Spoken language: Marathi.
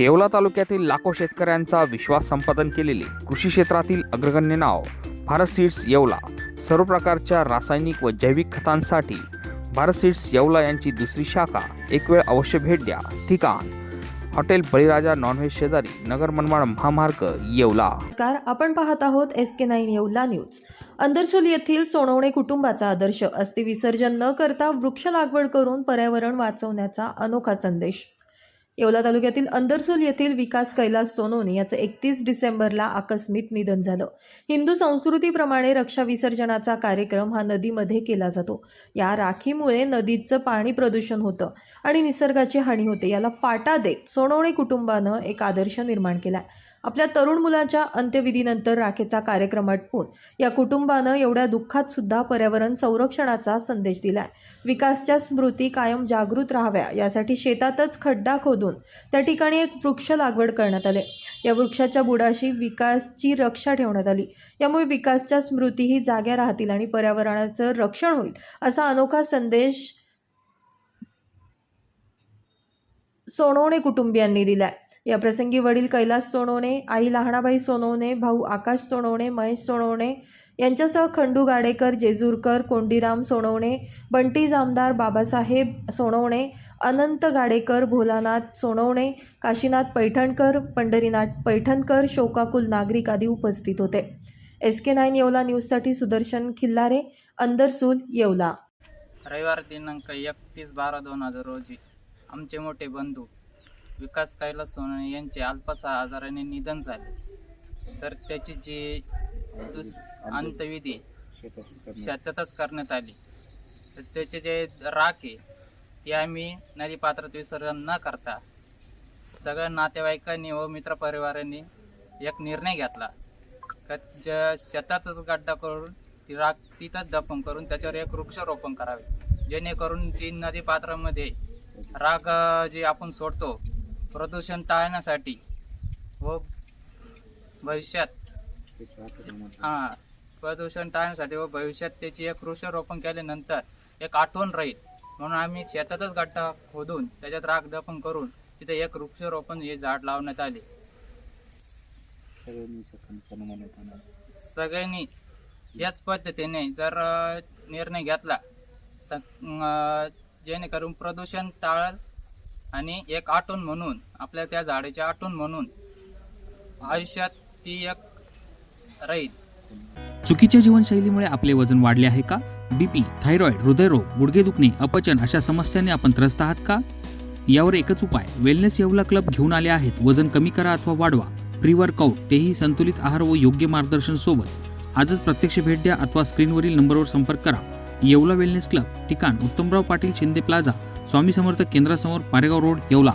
येवला तालुक्यातील लाखो शेतकऱ्यांचा विश्वास संपादन केलेले कृषी क्षेत्रातील अग्रगण्य नाव भारत सीड्स येवला. सर्व प्रकारच्या रासायनिक व जैविक खतांसाठी भारत सीड्स येवला यांची दुसरी शाखा. एक वेळ अवश्य भेट द्या. ठिकाण हॉटेल बळीराजा नॉनव्हेज शेजारी नगर मनमाड महामार्ग येवला. नमस्कार आपण पाहत आहोत S K nine Yeola news. Andarsul येथील सोनवणे कुटुंबाचा आदर्श अस्थि विसर्जन न करता वृक्ष लागवड करून पर्यावरण वाचवण्याचा अनोखा संदेश. येवला तालुक्यातील अंदरसूल येथील विकास कैलास सोनवणे याचं एकतीस डिसेंबरला आकस्मिक निधन झालं. हिंदू संस्कृतीप्रमाणे रक्षा विसर्जनाचा कार्यक्रम हा नदीमध्ये केला जातो. या राखीमुळे नदीचं पाणी प्रदूषण होतं आणि निसर्गाची हानी होते. याला फाटा देत सोनवणे कुटुंबानं एक आदर्श निर्माण केला आपल्या तरुण मुलाच्या अंत्यविधीनंतर राखेचा कार्यक्रम आटपून या कुटुंबानं एवढ्या दुःखात सुद्धा पर्यावरण संरक्षणाचा संदेश दिलाय. विकासच्या स्मृती कायम जागृत राहाव्या यासाठी शेतातच खड्डा खोदून त्या ठिकाणी एक वृक्ष लागवड करण्यात आले. या वृक्षाच्या बुडाशी विकासची रक्षा ठेवण्यात आली. यामुळे विकासच्या स्मृतीही जाग्या राहतील आणि पर्यावरणाचं रक्षण होईल असा अनोखा संदेश सोनवणे कुटुंबियांनी दिलाय. या प्रसंगी वडील कैलास सोनवणे आई लहाणाबाई सोनवणे भाऊ आकाश सोनवणे महेश सोनवणे यांच्यासह खंडू गाडेकर जेजूरकर कोंडीराम सोनवणे बंटी जामदार बाबासाहेब सोनवणे अनंत गाडेकर भोलानाथ सोनवणे काशीनाथ पैठणकर पंढरीनाथ पैठणकर शोकाकुल नागरिक आदी उपस्थित होते. एस के नाईन येवला न्यूजसाठी सुदर्शन खिल्लारे अंदरसूल येवला. रविवार दिनांक एकतीस बारा दोन हजार रोजी आमचे मोठे बंधू विकास कायला सोनवणे यांचे अल्पसा आजाराने निधन झाले. तर त्याची जी दुस अंतविधी शेतातच करण्यात आली. तर त्याचे जे राख आहे ते आम्ही नदीपात्रात विसर्जन न करता सगळ्या नातेवाईकांनी व मित्रपरिवारांनी एक निर्णय घेतला. का ज्या शेतातच गड्डा करून ती राख तिथंच दफन करून त्याच्यावर एक वृक्षारोपण करावे. जेणेकरून जी नदी पात्रामध्ये राग जे आपण सोडतो प्रदूषण टाळण्यासाठी व भविष्यात हां प्रदूषण टाळण्यासाठी व भविष्यात त्याची एक वृक्षारोपण केल्यानंतर एक आठवण राहील. म्हणून आम्ही शेतातच गड्डा खोदून त्याच्यात राग दफन करून तिथे एक वृक्षारोपण हे झाड लावण्यात आले. सगळ्यांनी याच पद्धतीने जर निर्णय घेतला जेणेकरून प्रदूषण टाळल आणि एक आठवण म्हणून आपल्या त्या झाडाची आठवण म्हणून आयुष्यात ती एक राहील. चुकीच्या जीवनशैलीमुळे आपले वजन वाढले आहे का? बीपी थायरॉइड हृदयरोग गुडघे दुखणे अपचन अशा समस्यांनी आपण त्रस्त आहात का? यावर एकच उपाय वेलनेस येवला क्लब घेऊन आले आहेत. वजन कमी करा अथवा वाढवा. प्री वर्कआउट तेही संतुलित आहार व योग्य मार्गदर्शन सोबत. आजच प्रत्यक्ष भेट द्या अथवा स्क्रीनवरील नंबरवर संपर्क करा. येवला वेलनेस क्लब ठिकाण उत्तमराव पाटील शिंदे प्लाझा स्वामी समर्थ केंद्रासमोर पारेगाव रोड येवला.